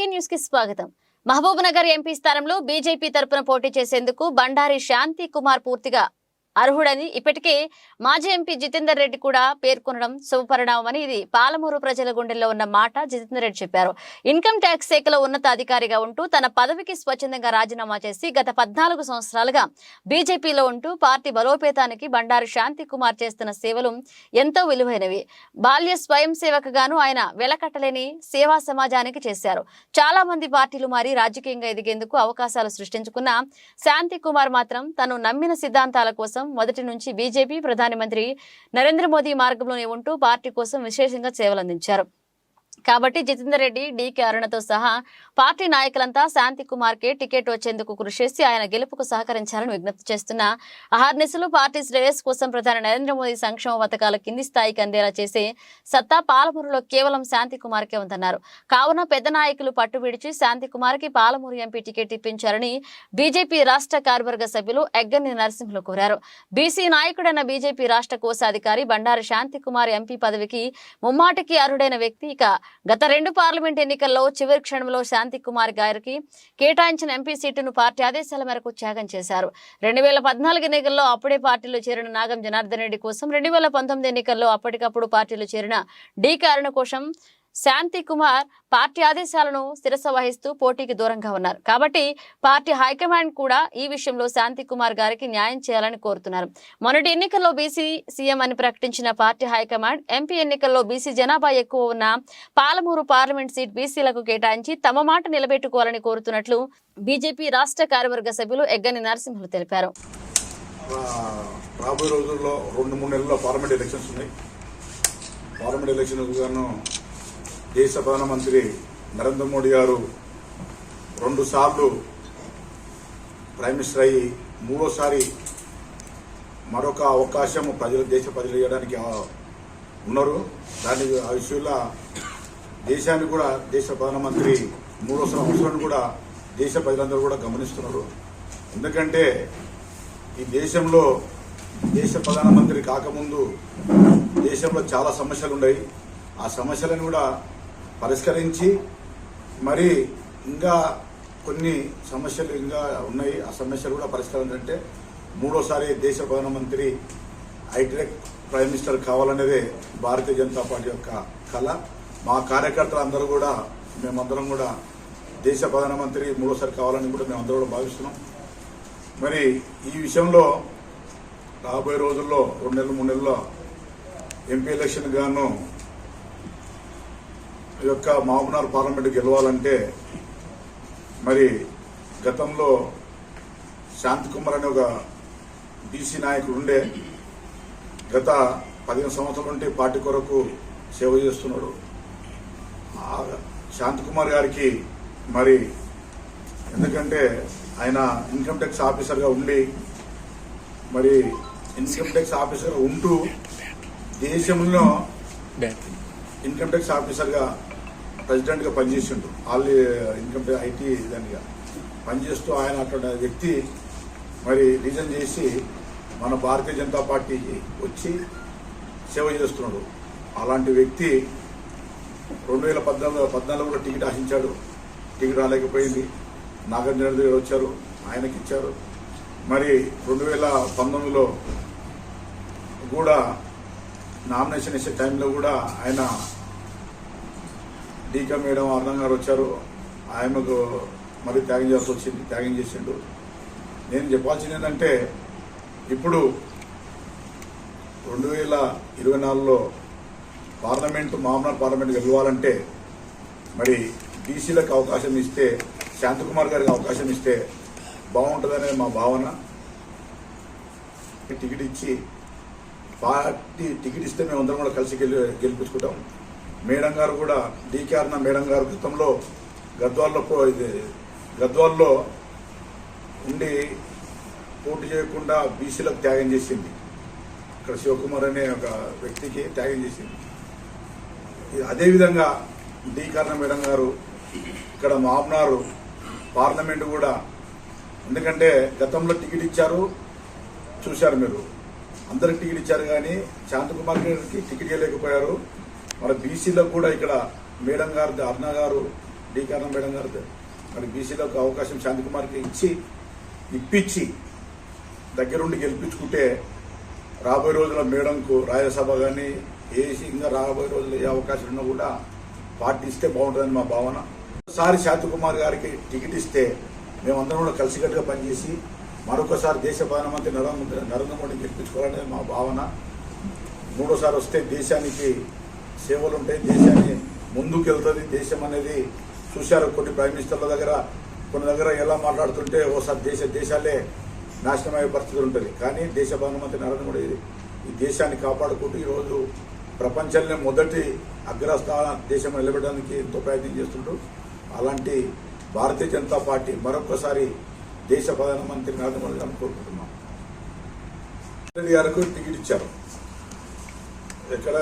కేకే న్యూస్కి స్వాగతం. Mahabubnagar MP స్థానంలో బీజేపీ తరపున పోటీ చేసేందుకు బండారి శాంతి కుమార్ పూర్తిగా అర్హుడని ఇప్పటికే మాజీ ఎంపీ జితేందర్ రెడ్డి కూడా పేర్కొనడం శుభపరిణామమని ఇది పాలమూరు ప్రజల గుండెల్లో ఉన్న మాట జితేందర్ రెడ్డి చెప్పారు. ఇన్కమ్ ట్యాక్స్ శాఖలో ఉన్నత అధికారిగా ఉంటూ తన పదవికి స్వచ్ఛందంగా రాజీనామా చేసి గత పద్నాలుగు సంవత్సరాలుగా బీజేపీలో ఉంటూ పార్టీ బలోపేతానికి బండారు శాంతి కుమార్ చేస్తున్న సేవలు ఎంతో విలువైనవి. బాల్య స్వయం సేవకగాను ఆయన వెలకట్టలేని సేవా సమాజానికి చేశారు. చాలా మంది పార్టీలు మారి రాజకీయంగా ఎదిగేందుకు అవకాశాలు సృష్టించుకున్న శాంతి కుమార్ మాత్రం తను నమ్మిన సిద్ధాంతాల కోసం మొదటి నుంచి బీజేపీ ప్రధానమంత్రి నరేంద్ర మోదీ మార్గంలోనే ఉంటూ పార్టీ కోసం విశేషంగా సేవలందించారు. కాబట్టి జితేందర్ రెడ్డి డీకే అరుణతో సహా పార్టీ నాయకులంతా శాంతి కుమార్ కే టికెట్ వచ్చేందుకు కృషి చేసి ఆయన గెలుపుకు సహకరించాలని విజ్ఞప్తి చేస్తున్న అహర్నిశలు పార్టీ శ్రేయస్ కోసం ప్రధాని నరేంద్ర మోదీ సంక్షేమ పథకాలు కింది స్థాయికి అందేలా చేసే సత్తా పాలమూరులో కేవలం శాంతి కుమార్కే ఉందన్నారు. కావున పెద్ద నాయకులు పట్టు విడిచి శాంతి కుమార్కి పాలమూరు ఎంపీ టికెట్ ఇప్పించారని బీజేపీ రాష్ట్ర కార్యవర్గ సభ్యులు ఎగ్గని నరసింహులు కోరారు. బీసీ నాయకుడైన బీజేపీ రాష్ట్ర కోశాధికారి బండారి శాంతి కుమార్ ఎంపీ పదవికి ముమ్మాటికి అర్హుడైన వ్యక్తి ఇక గత రెండు పార్లమెంట్ ఎన్నికల్లో చివరి క్షణంలో శాంతి కుమార్ గారికి కేటాయించిన ఎంపీ సీటును పార్టీ ఆదేశాల మేరకు త్యాగం చేశారు. రెండు వేల పద్నాలుగు ఎన్నికల్లో అప్పుడే పార్టీలో చేరిన నాగం జనార్దన్ రెడ్డి కోసం రెండు వేల పంతొమ్మిది ఎన్నికల్లో అప్పటికప్పుడు పార్టీలో చేరిన డి కారణ కోసం శాంతి కుమార్ పార్టీ ఆదేశాలను శిరస వహిస్తూ పోటీకి దూరంగా ఉన్నారు. కాబట్టి పార్టీ హైకమాండ్ కూడా ఈ విషయంలో శాంతి కుమార్ గారికి న్యాయం చేయాలని కోరుతున్నారు. మొన్నటి ఎన్నికల్లో బీసీ సీఎం అని ప్రకటించిన పార్టీ హైకమాండ్ ఎంపీ ఎన్నికల్లో బీసీ జనాభా ఎక్కువ ఉన్న పాలమూరు పార్లమెంట్ సీట్ బీసీలకు కేటాయించి తమ మాట నిలబెట్టుకోవాలని కోరుతున్నట్లు బీజేపీ రాష్ట్ర కార్యవర్గ సభ్యులు ఎగ్గని నరసింహులు తెలిపారు. రాబోయే రోజుల్లో రెండు మూడు నెలల్లో పార్లమెంట్ ఎలక్షన్స్ ఉన్నాయి. పార్లమెంట్ ఎలక్షన్ గాను దేశ ప్రధానమంత్రి నరేంద్ర మోడీ గారు రెండు సార్లు ప్రైమ్ మినిస్టర్ అయ్యి మూడోసారి మరొక అవకాశం ప్రజలు దేశ ప్రజలు ఇవ్వడానికి ఉన్నారు. దాని ఆ విషయంలో దేశాన్ని కూడా దేశ ప్రధానమంత్రి మూడో సంవత్సరాన్ని కూడా దేశ ప్రజలందరూ కూడా గమనిస్తున్నారు. ఎందుకంటే ఈ దేశంలో దేశ ప్రధానమంత్రి కాకముందు దేశంలో చాలా సమస్యలు ఉన్నాయి ఆ సమస్యలను కూడా పరిష్కరించి మరి ఇంకా కొన్ని సమస్యలు ఇంకా ఉన్నాయి. ఆ సమస్యలు కూడా పరిష్కరించాలంటే మూడోసారి దేశ ప్రధానమంత్రి హైటెక్ ప్రైమ్ మినిస్టర్ కావాలనేదే భారతీయ జనతా పార్టీ యొక్క కళ. మా కార్యకర్తలు అందరూ కూడా మేమందరం కూడా దేశ ప్రధానమంత్రి మూడోసారి కావాలని కూడా మేమందరం కూడా భావిస్తున్నాం. మరి ఈ విషయంలో రాబోయే రోజుల్లో రెండు నెలలు మూడు నెలల్లో ఎంపీ ఎలక్షన్ గాను యొక్క మహబూబ్నగర్ పార్లమెంట్ గెలవాలంటే మరి గతంలో శాంతికుమార్ అనే ఒక బీసీ నాయకుడు ఉండే గత పదిహేను సంవత్సరాల నుండి పార్టీ కొరకు సేవ చేస్తున్నాడు. శాంతికుమార్ గారికి మరి ఎందుకంటే ఆయన ఇన్కమ్ ట్యాక్స్ ఆఫీసర్గా ఉండి మరి ఇన్కమ్ ట్యాక్స్ ఆఫీసర్ ఉంటూ దేశంలో ఇన్కమ్ ట్యాక్స్ ఆఫీసర్గా ప్రెసిడెంట్గా పనిచేసిండు. ఆల్ ఇన్కమ్ ఐటీ దానిగా పనిచేస్తూ ఆయన అటువంటి వ్యక్తి మరి రీజన్ చేసి మన భారతీయ జనతా పార్టీకి వచ్చి సేవ చేస్తున్నాడు. అలాంటి వ్యక్తి రెండు వేల పద్నాలుగు పద్నాలుగులో టికెట్ ఆశించాడు. టికెట్ రాలేకపోయింది. నాగార్జున గారు వచ్చారు. ఆయనకి ఇచ్చారు. మరి రెండు వేల పంతొమ్మిదిలో కూడా నామినేషన్ ఇచ్చే టైంలో కూడా ఆయన డీకా మేడం అర్ణం గారు వచ్చారు. ఆయనకు మరి త్యాగం చేయాల్సి వచ్చింది త్యాగం చేసిండు. నేను చెప్పాల్సింది ఏంటంటే ఇప్పుడు రెండు వేల ఇరవై నాలుగులో పార్లమెంటు మామూలు పార్లమెంట్ గెలవాలంటే మరి బీసీలకు అవకాశం ఇస్తే శాంతకుమార్ గారికి అవకాశం ఇస్తే బాగుంటుందనే మా భావన. టికెట్ ఇచ్చి పార్టీ టికెట్ ఇస్తే మేము అందరం కూడా కలిసి గెలి గెలిపించుకుంటాం. మేడం గారు కూడా డీకేఆర్న మేడం గారు గతంలో గద్వాల్లో పో- ఇది గద్వాల్లో ఉండి పోటీ చేయకుండా బీసీలకు త్యాగం చేసింది. ఇక్కడ శివకుమార్ అనే ఒక వ్యక్తికి త్యాగం చేసింది. అదేవిధంగా డి కర్ణ మేడం గారు ఇక్కడ మామ్నారు పార్లమెంట్ కూడా ఎందుకంటే గతంలో టికెట్ ఇచ్చారు చూశారు మీరు. అందరికి టికెట్ ఇచ్చారు కానీ శాంతకుమార్ గారికి టికెట్ ఇవ్వలేకపోయారు. మన బీసీలకు కూడా ఇక్కడ మేడం గారు అర్ణ గారు డి. మేడం గారు మరి బీసీలకు అవకాశం శాంతికుమార్కి ఇచ్చి ఇప్పించి దగ్గరుండి గెలిపించుకుంటే రాబోయే రోజుల్లో మేడంకు రాజ్యసభ కానీ ఏసీ ఇంకా రాబోయే రోజుల్లో ఏ అవకాశం ఉన్నా కూడా పార్టీ ఇస్తే బాగుంటుందని మా భావన. ఒకసారి శాంతికుమార్ గారికి టికెట్ ఇస్తే మేమందరం కూడా కలిసికట్టుగా పనిచేసి మరొకసారి దేశ ప్రధానమంత్రి నరేంద్ర నరేంద్ర మోడీ గెలిపించుకోవాలనేది మా భావన. మూడోసారి వస్తే దేశానికి సేవలు ఉంటాయి దేశాన్ని ముందుకెళ్తుంది. దేశం అనేది చూశారు కొన్ని ప్రైమ్ మినిస్టర్ల దగ్గర. కొన్ని దగ్గర ఎలా మాట్లాడుతుంటే ఓసారి దేశ దేశాలే నాశనం అయ్యే పరిస్థితి ఉంటుంది. కానీ దేశ ప్రధానమంత్రి నరేంద్ర మోడీ ఈ దేశాన్ని కాపాడుకుంటూ ఈరోజు ప్రపంచంలో మొదటి అగ్రస్థాన దేశం నిలబెట్టడానికి ఎంతో ప్రయత్నం చేస్తుంటూ అలాంటి భారతీయ జనతా పార్టీ మరొకసారి దేశ ప్రధానమంత్రి నరేంద్ర మోడీ గారిని కోరుకుంటున్నాం. రెడ్డి గారికి టికెట్ ఇచ్చారు. ఇక్కడ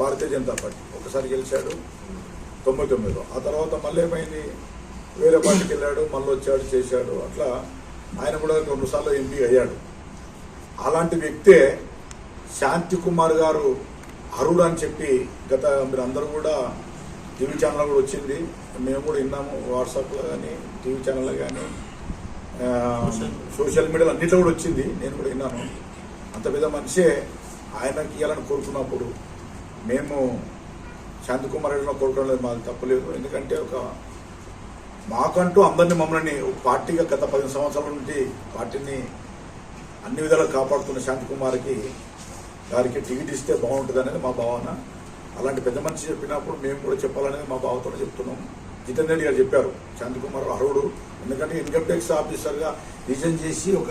భారతీయ జనతా పార్టీ. ఒకసారి గెలిచాడు. తొంభై తొమ్మిదిలో. ఆ తర్వాత మళ్ళీ ఏమైంది? వేరే పార్టీకి వెళ్ళాడు మళ్ళీ వచ్చాడు చేశాడు. అట్లా ఆయన కూడా రెండుసార్లు ఎంపీ అయ్యాడు. అలాంటి వ్యక్తే శాంతి కుమార్ గారు అరుడు అని చెప్పి గత మీరు అందరూ కూడా టీవీ ఛానల్ కూడా వచ్చింది. మేము కూడా విన్నాము వాట్సాప్లో కానీ టీవీ ఛానల్లో కానీ సోషల్ మీడియాలో అన్నింటిలో కూడా వచ్చింది. నేను కూడా విన్నాను. అంత పెద్ద మనిషే ఆయనకి ఇవ్వాలని కోరుకున్నప్పుడు మేము శాంతికుమార్ రెడ్డిలో కోరుకోవడం లేదు మాది తప్పలేదు ఎందుకంటే ఒక మాకంటూ అందరినీ మమ్మల్ని ఒక పార్టీగా గత పదిహేను సంవత్సరాల నుండి పార్టీని అన్ని విధాలుగా కాపాడుతున్న శాంతికుమార్కి గారికి టికెట్ ఇస్తే బాగుంటుంది అనేది మా భావన. అలాంటి పెద్ద మనిషి చెప్పినప్పుడు మేము కూడా చెప్పాలనేది మా భావతో చెప్తున్నాం. జితేందర్ రెడ్డి గారు చెప్పారు శాంతికుమార్ అర్హుడు. ఎందుకంటే ఇన్కమ్ ట్యాక్స్ ఆఫీసర్గా రిజైన్ చేసి ఒక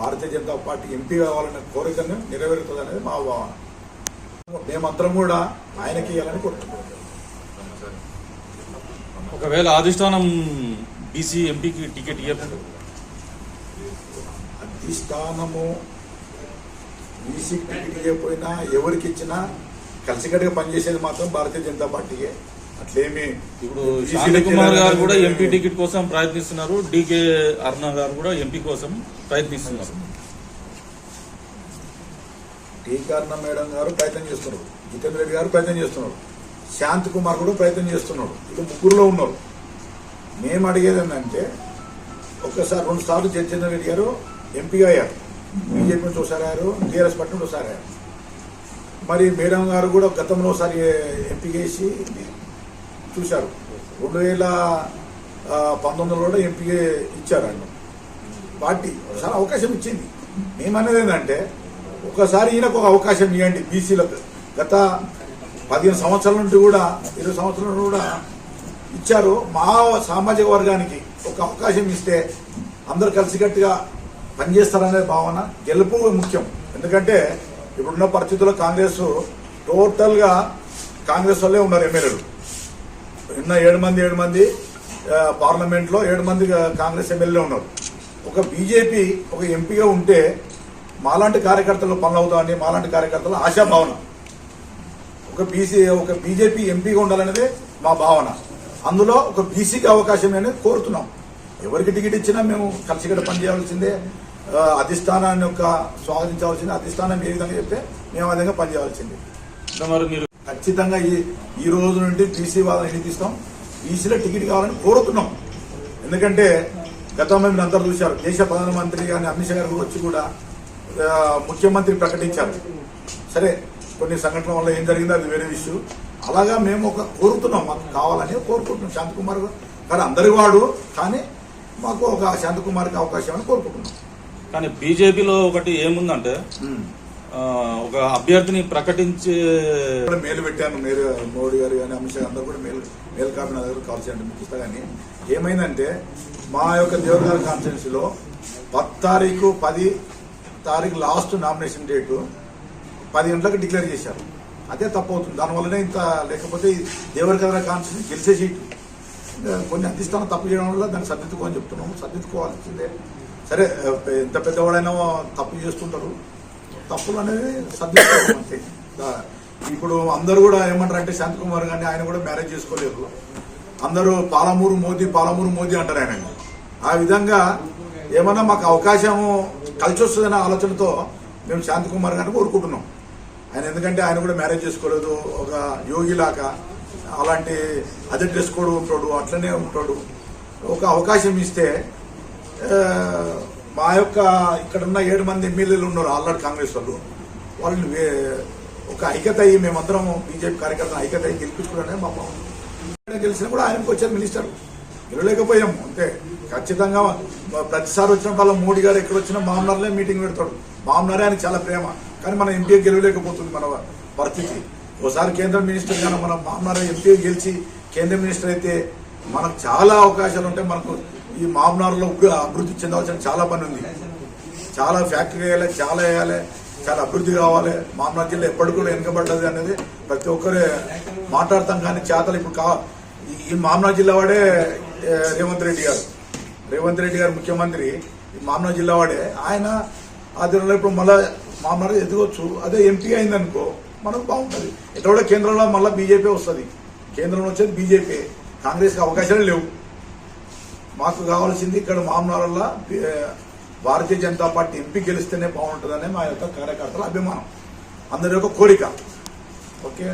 భారతీయ జనతా పార్టీ ఎంపీ కావాలనే కోరికను నెరవేరుతుంది అనేది మా భావన. మేమందరం కూడా ఆయనకి ఇవ్వాలని కోరుకుంటున్నాం. ఒకవేళ అధిష్టానం బీసీ ఎంపీకి టికెట్ ఇవ్వకుండా అధిష్టానము బీసీ టికెట్ ఇవ్వకపోయినా ఎవరికి ఇచ్చినా కలిసికట్టుగా పనిచేసేది మాత్రం భారతీయ జనతా పార్టీయే. అట్లేమి ఇప్పుడు కుమార్ గారు కూడా ఎంపీ టికెట్ కోసం ప్రయత్నిస్తున్నారు. డీకే అరుణ గారు కూడా ఎంపీ కోసం ప్రయత్నిస్తున్నారు. గీకారణ మేడం గారు ప్రయత్నం చేస్తున్నారు. జితేంద్ర రెడ్డి గారు ప్రయత్నం చేస్తున్నారు. శాంత్ కుమార్ కూడా ప్రయత్నం చేస్తున్నాడు ఇక ముగ్గురులో ఉన్నారు. మేము అడిగేది ఏంటంటే ఒక్కసారి రెండు సార్లు జితేంద్ర రెడ్డి గారు ఎంపీగా అయ్యారు. బీజేపీ నుంచి ఒకసారి అయ్యారు టీఆర్ఎస్ పార్టీ నుంచి ఒకసారి అయ్యారు. మరి మేడం గారు కూడా గతంలో ఒకసారి ఎంపీ చేసి చూశారు. రెండు వేల పంతొమ్మిదిలో కూడా ఎంపీ ఇచ్చారు ఆయన. పార్టీ. ఒకసారి అవకాశం ఇచ్చింది. మేమనేది ఏంటంటే ఒకసారి ఈయనకు ఒక అవకాశం ఇవ్వండి బీసీలకు. గత పదిహేను సంవత్సరాల నుండి కూడా ఇరవై సంవత్సరాల నుండి కూడా ఇచ్చారు. మా సామాజిక వర్గానికి ఒక అవకాశం ఇస్తే అందరు కలిసికట్టుగా పనిచేస్తారనే భావన గెలుపు ముఖ్యం. ఎందుకంటే ఇప్పుడున్న పరిస్థితుల్లో కాంగ్రెస్ టోటల్గా కాంగ్రెస్ వాళ్ళే ఉన్నారు ఎమ్మెల్యేలు. ఉన్న ఏడు మంది ఏడు మంది పార్లమెంట్లో ఏడు మంది కాంగ్రెస్ ఎమ్మెల్యే ఉన్నారు. ఒక బీజేపీ ఒక ఎంపీగా ఉంటే మాలాంటి కార్యకర్తలు పనులు అవుతామని మాలాంటి కార్యకర్తలు ఆశాభావన. ఒక బీసీ ఒక బీజేపీ ఎంపీగా ఉండాలనేది మా భావన. అందులో ఒక బీసీకి అవకాశం అనేది కోరుతున్నాం. ఎవరికి టికెట్ ఇచ్చినా మేము కలిసికట్ట పనిచేయవలసిందే ఆ, అధిష్టానాన్ని యొక్క స్వాగతించవలసిందే అధిష్టానం ఏ విధంగా చెప్తే మేము ఆ విధంగా పనిచేయవలసిందే ఇంకా మరి మీరు ఖచ్చితంగా ఈ ఈ రోజు నుండి బీసీ వాళ్ళని వినిపిస్తాం బీసీలో టికెట్ కావాలని కోరుతున్నాం. ఎందుకంటే గతంలో మీరు అందరూ చూశారు దేశ ప్రధానమంత్రి కానీ అమిత్ షా గారు వచ్చి కూడా ముఖ్యమంత్రి ప్రకటించారు. సరే కొన్ని సంఘటనల వల్ల ఏం జరిగిందో అది వేరే విషయం అలాగా మేము ఒక కోరుతున్నాం మాకు కావాలని కోరుకుంటున్నాం శాంతకుమార్ గారు. అందరి వాడు కానీ మాకు ఒక శాంతకుమార్కి అవకాశం అని కోరుకుంటున్నాం. కానీ బీజేపీలో ఒకటి ఏముందంటే ఒక అభ్యర్థిని ప్రకటించే మేలు పెట్టాను మీరు మోడీ గారు కానీ అమిత్ షా అందరూ కూడా మేలు మేలు కాపీ నా దగ్గర కాల్ చేయండి మీకు ఇస్తా కానీ ఏమైందంటే మా యొక్క దేవగారి కాన్స్టిట్యున్సీలో పది తారీఖు పది తారీఖు లాస్ట్ నామినేషన్ డేటు పది గంటలకు డిక్లేర్ చేశారు. అదే తప్పు అవుతుంది దానివల్లనే ఇంత లేకపోతే దేవరి కదరా కాన్స్టిట్యూషన్ గెలిచే సీటు. ఇంకా కొన్ని అధిష్టానం తప్పు చేయడం వల్ల దాన్ని సర్దిద్దుకోవాలని చెప్తున్నాము. సర్దిద్దుకోవాల్సిందే. సరే ఎంత పెద్దవాడైనా తప్పు చేస్తుంటారు. తప్పులు అనేది సర్దిద్దుకోవాలి అంతే. ఇప్పుడు అందరూ కూడా ఏమంటారు అంటే శాంతకుమార్ గారిని ఆయన కూడా మ్యారేజ్ చేసుకోలేదు. అందరూ పాలమూరు మోదీ పాలమూరు మోదీ అంటారు ఆయన ఆ విధంగా ఏమన్నా మాకు అవకాశం కలిసి వస్తుందనే ఆలోచనతో మేము శాంతకుమార్ గారిని కోరుకుంటున్నాం. ఆయన ఎందుకంటే ఆయన కూడా మ్యారేజ్ చేసుకోలేదు ఒక యోగిలాగా అలాంటి అదే డ్రెస్ కోడ్ ఉంటాడు అట్లనే ఉంటాడు. ఒక అవకాశం ఇస్తే మా యొక్క ఇక్కడ ఉన్న ఏడు మంది ఎమ్మెల్యేలు ఉన్నారు ఆల్రెడీ కాంగ్రెస్ వాళ్ళు. వాళ్ళని ఒక ఐక్యత అయ్యి మేమందరం బీజేపీ కార్యకర్తలు ఐక్యత అయ్యి గెలిపించుకోవడమే మా బాబు గెలిచినా కూడా ఆయనకు వచ్చారు మినిస్టర్. గెలవలేకపోయాము అంతే ఖచ్చితంగా ప్రతిసారి వచ్చిన వాళ్ళ మోడీ గారు ఎక్కడ వచ్చినా మామనార్లే మీటింగ్ పెడతాడు. మామనారే ఆయనకు చాలా ప్రేమ. కానీ మన ఎంపీ గెలవలేకపోతుంది మన పరిస్థితి. ఒకసారి కేంద్ర మినిస్టర్ కానీ మనం మామనార్ ఎంపీ గెలిచి కేంద్ర మినిస్టర్ అయితే మనకు చాలా అవకాశాలు ఉంటాయి మనకు ఈ మామనార్లో కూడా అభివృద్ధి చెందవలసిన చాలా పని ఉంది. చాలా ఫ్యాక్టరీ వేయాలి చాలా వేయాలి చాలా అభివృద్ధి కావాలి. మామనార్ జిల్లా ఎప్పటి కూడా వెనుకబడ్డది అనేది ప్రతి ఒక్కరు మాట్లాడతాం కానీ చేతలు ఇప్పుడు కా ఈ- మామనార్ జిల్లా వాడే రేవంత్ రెడ్డి గారు. రేవంత్ రెడ్డి గారు ముఖ్యమంత్రి ఈ మామనార్ జిల్లా వాడే. ఆయన ఆధ్వర్యంలో ఇప్పుడు మళ్ళా మామూలు ఎదగొచ్చు. అదే ఎంపీ అయిందనుకో మనకు బాగుంటుంది. ఎట్లా కూడా కేంద్రంలో మళ్ళీ బీజేపీ వస్తుంది. కేంద్రంలో వచ్చేది బీజేపీ. కాంగ్రెస్కి అవకాశాలు లేవు. మాకు కావాల్సింది ఇక్కడ మామనారల్లా భారతీయ జనతా పార్టీ ఎంపీ గెలిస్తేనే బాగుంటుందనే మా యొక్క కార్యకర్తల అభిమానం. అందరి యొక్క కోరిక. ఓకే?